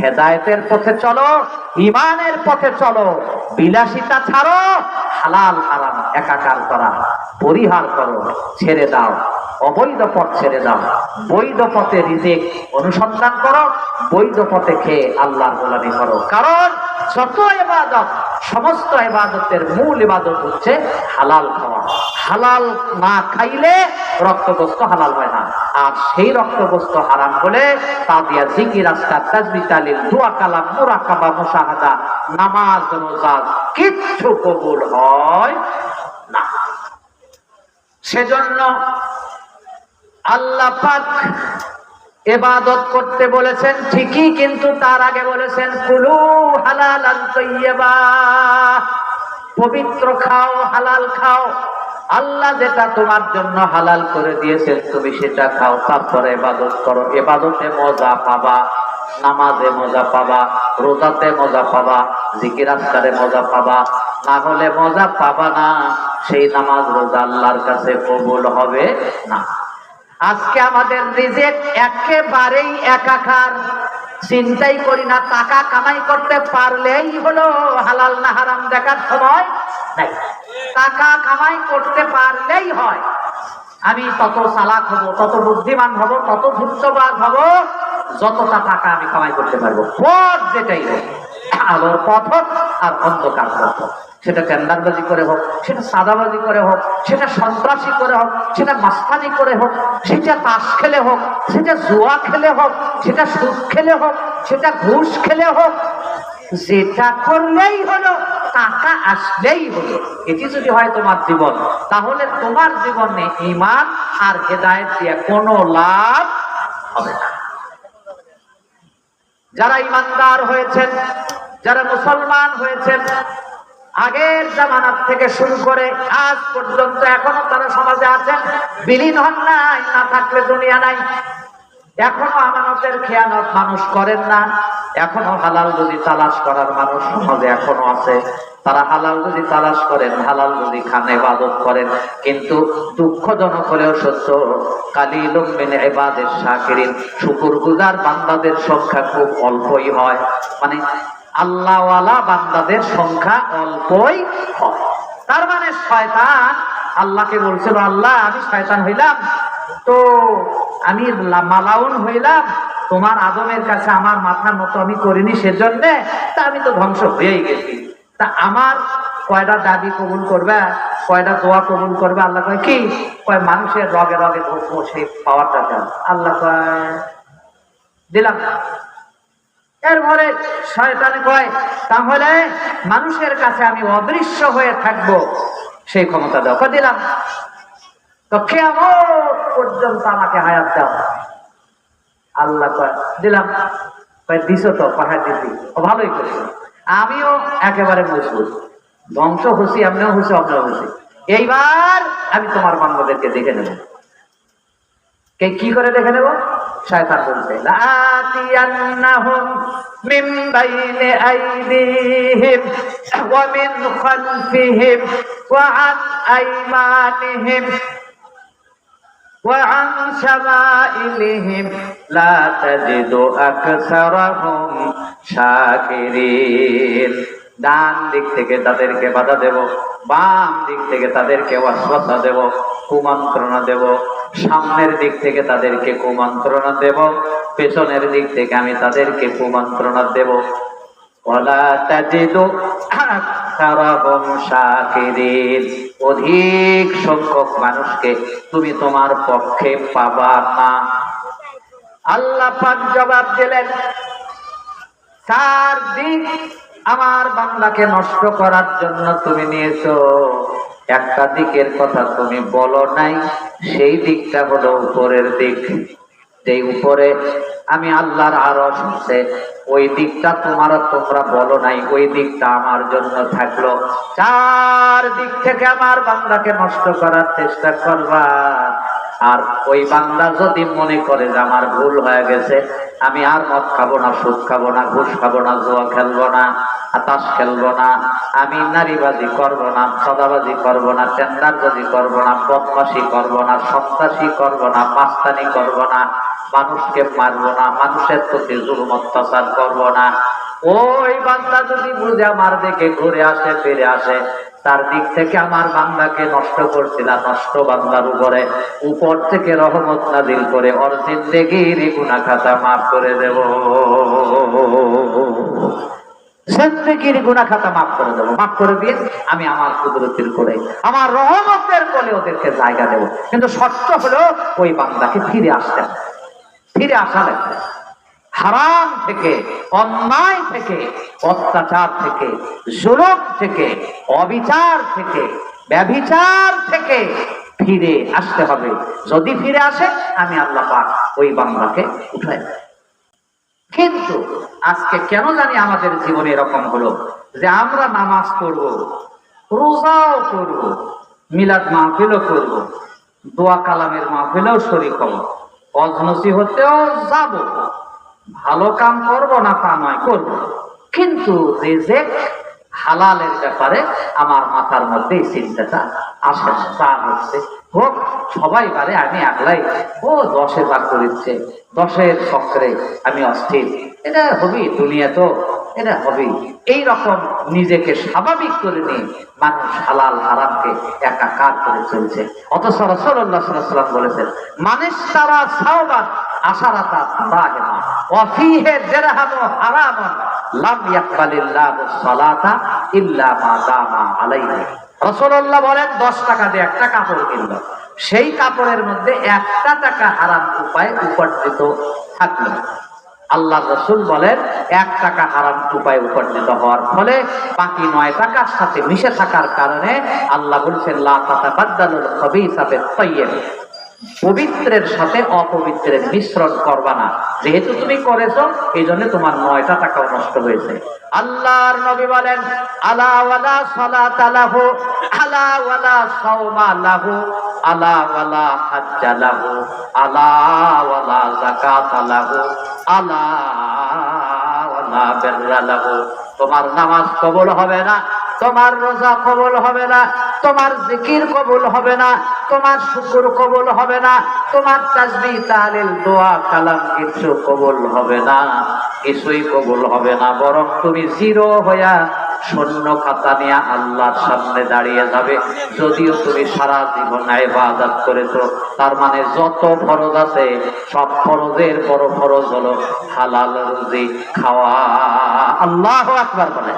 হেদায়েতের পথে চলো ইমানের পথে চলো, বিলাসিতা ছাড়ো, হালাল হারাম একাকার করা, পরিহার করো, ছেড়ে দাও, অবৈধ পথ ছেড়ে দাও, বৈধ পথে রিজিক অনুসন্ধান করো, বৈধ পথে খেয়ে আল্লাহর গোলামি করো। কারণ যত এবাদত সমস্ত এবাদতের মূল ইবাদত হচ্ছে হালাল খাওয়া। হালাল না খাইলে রক্তগ্রস্ত হালাল হয় না। আর সেই রক্তগ্রস্ত হারাম হলে তা দিয়া জিকির, আজকার, তাজবি, তালিল, দোয়া, কালাম মুরাকাবা মুশাহাদা, নামাজ, রোজা কিচ্ছু কবুল হয় না। সেজন্য আল্লাহ পাক এবাদত করতে বলেছেন, ঠিকই কিন্তু তার আগে বলেছেন, কুলু হালাল পবিত্র খাও, হালাল খাও। আল্লাহ যেটা তোমার জন্য হালাল করে দিয়েছেন তুমি সেটা খাও। তারপরে এবাদত করো। এবাদতে মজা পাবা, নামাজে মজা পাবা, রোজাতে মজা পাবা, জিকির মজা পাবা। না হলে মজা পাবা না, সেই নামাজ রোজা আল্লাহর কাছে কবুল হবে না। আজকে আমাদের রিজেক একেবারেই একাকার। চিন্তাই করি না, টাকা কামাই করতে পারলেই হলো, হালাল না হারাম দেখার সময় টাকা কামাই করতে পারলেই হয়। আমি তত চালাক হব, তত বুদ্ধিমান হব, তত ধূর্তবাদ হব, যতটা টাকা আমি কামাই করতে পারব, পথ যেটাই আলোর পথ আর অন্ধকার পথ সেটা টেন্ডারবাজি করে হোক, সেটা সাদাবাজি করে হোক, সেটা সন্ত্রাসী করে হোক, সেটা মাস্তানি করে হোক, সেটা তাস খেলে হোক, সেটা জুয়া খেলে হোক, সেটা সুদ খেলে হোক, সেটা ঘুষ খেলে হোক, যেটা করলেই হলো, টাকা আসলেই হলো। এটি যদি হয় তোমার জীবন, তাহলে তোমার জীবনে ইমান আর হেদায়ত দিয়ে কোনো লাভ হবে না। যারা ইমানদার হয়েছেন, যারা মুসলমান হয়েছেন আগের জামানার থেকে শুরু করে আজ পর্যন্ত এখনও তারা সমাজে আছেন। বিলীন হন নাই, না থাকলে দুনিয়া নাই। এখনও আমানতের খেয়ানত মানুষ করেন না। এখনও হালাল যদি তালাশ করার মানুষ সমাজে এখনও আছে। তারা হালাল যদি তালাশ করেন, হালাল যদি খান, ইবাদত করেন। কিন্তু দুঃখজনক হলেও সত্য, কালিলুম মিন ইবাদের শাকিরিন শুকরগুজার বান্দাদের সংখ্যা খুব অল্পই হয়। মানে আল্লাহওয়ালা বান্দাদের সংখ্যা অল্পই তার মানে শয়তান আল্লাহকে বলছিল, আল্লাহ, আমি শয়তান হইলাম, তো আমি মালাউন হইলাম, তোমার আদমের কাছে আমার মাথার মতো আমি করিনি সেজন্যে, তা আমি তো ধ্বংস হয়েই গেছি। তা আমার কয়টা দাবি কবুল করবে, কয়টা দোয়া কবুল করবে? আল্লাহ কয়, কি? কয়, মানুষের রগে রগে সেই পাওয়ারটা দেন আল্লাহ কয়, দিলাম। এরপরে শয়তান কয়, তাহলে মানুষের কাছে আমি অদৃশ্য হয়ে থাকব। সেই ক্ষমতা দাও। দিলাম। তো কেমন পর্যন্ত আমাকে হায়াত দাও। আল্লাহ দিলাম। দিছো তো, পাহাড় দিছি। ও, ভালোই করছ। আমিও একেবারে মজবুত। ধ্বংস হুসি আমিও হুসি আপনিও হুসি এইবার আমি তোমার বান্ধবদেরকে দেখে নেব। কে কি করে দেখে নেব? শয়তান বলবে, লাতিয়ান্নাহুম মিন বাইনি আইদিহিম ওয়া মিন খালফিহিম ওয়া আন আইমানিহিম ওয়া আন শামাইলিহিম। লা তাজিদু আকসারাহুম শাকিরিন। ডান দিক থেকে তাদেরকে বাধা দেব, বাম দিক থেকে তাদেরকে অশ্রদ্ধা দেব, কুমন্ত্রণা দেব। সামনের দিক থেকে তাদেরকে কুমন্ত্রণা দেব, পেছনের দিক থেকে আমি তাদেরকে কুমন্ত্রণা দেব। অধিক সংখ্যক মানুষকে তুমি তোমার পক্ষে পাবা না। আল্লাহ পাক জবাব দিলেন চার দিক আমার বান্দাকে নষ্ট করার জন্য তুমি নিয়েছো। একটা দিকের কথা তুমি বলো নাই সেই দিকটা হলো উপরের দিক। যে উপরে আমি আল্লাহর আরও শুনছে ওই দিকটা তোমার তোমরা বলো নাই, ওই দিকটা আমার জন্য থাকল। চার দিক থেকে আমার বান্দাকে নষ্ট করার চেষ্টা করবা। আর ওই বান্দা যদি মনে করে যে আমার ভুল হয়ে গেছে, আমি আর মদ খাব না, সুদ খাব না, ঘুষ খাব না, জুয়া খেলব না তাস খেলব না, আমি নারীবাজি করব না সদাবাজি করব না টেন্ডারবাজি করব না বদমাসি করব না, সন্ত্রাসী করব না মাস্তানি করব না, মানুষকে মারবো না, মানুষের প্রতি জুলুম, অত্যাচার করব না। ওই বান্দা যদি বুঝে আমার দিকে ঘুরে আসে, ফিরে আসে তার দিক থেকে আমার বান্দাকে নষ্ট করছিলাম নষ্ট বান্দার উপরে, উপর থেকে রহমত নাজিল করে ওর খাতা মাফ করে দেব। জিন্দেগির গুনা খাতা মাফ করে দেবো। মাফ করে দিয়ে আমি আমার কুদরতির করে আমার রহমতের কোলে ওদেরকে জায়গা দেব। কিন্তু শর্ত হলো ওই বান্দাকে ফিরে আসতে। ফিরে আসা লাগবে। হারাম থেকে, অন্যায় থেকে, অত্যাচার থেকে, জুলুম থেকে, অবিচার থেকে, ব্যভিচার থেকে ফিরে আসতে হবে যদি ফিরে আসে, আমি আল্লাহ পাক ওই বাংলাকে উঠাই। কিন্তু আজকে কেন জানি আমাদের জীবনে এরকম হলো যে আমরা নামাজ পড়ব, রোজাও করব মিলাদ মাহফিলও করব, দোয়া কালামের মাহফিলেও শরীর হব, অজনসি হতেও যাব ভালো কাম করব না তা নয়, করব। কিন্তু রেজেক হালালের ব্যাপারে আমার মাথার মধ্যে এই চিন্তাটা আসে তা হচ্ছে। হোক, সবাই পারে, আমি ও, দশে দশের চক্রে আমি অস্থির। এটা হবি দুনিয়া তো, এটা হবেই। এই রকম নিজেকে স্বাভাবিক করে নিয়ে মানুষ হালাল হারামকে একাকার করে চলছে। অথচ সাল্লাম বলেছেন মানুষ তারা সাওবান, আশারাতা রাহেমা রাসূলুল্লাহ বলেন 10 টাকা দিয়ে একটা কাপড় সেই কাপড়ের মধ্যে একটা টাকা হারাম উপায় উপার্জিত থাকল। আল্লাহ রসুল বলেন, এক টাকা হারাম উপায় উপার্জিত হওয়ার ফলে বাকি নয় টাকার সাথে মিশে থাকার কারণে আল্লাহ বলছেন, লা তাতাবাদ্দালুল খাবিসা বিত-তাইয়্যিব পবিত্রের সাথে অপবিত্রের মিশ্রণ করবা না। যেহেতু তুমি করেছ এই জন্য তোমার নয়টা টাকাও নষ্ট হয়েছে। আল্লাহর নবী বলেন, আলা ওয়ালা সালাত লাহু, আলা ওয়ালা সাওমা লাহু, আলা ওয়ালা হাজ্জা লাহু যাকাত লাহু বিররা লাহু। তোমার নামাজ কবুল হবে না, তোমার রোজা কবুল হবে না তোমার জিকির কবুল হবে না, তোমার শুকুর কবুল হবে না, তোমার তাসবি তাহলিল দোয়া, কালাম কিছু কবুল হবে না, কিছুই কবুল হবে না, বরং তুমি জিরো হইয়া শূন্য খাতা নিয়ে আল্লাহর সামনে দাঁড়িয়ে যাবে। যদিও তুমি সারা জীবন ইবাদত করেছ, তার মানে যত ফরজ আছে, সব ফরজের বড় ফরজ হলো হালাল রুজি খাওয়া। আল্লাহ আকবার বলে।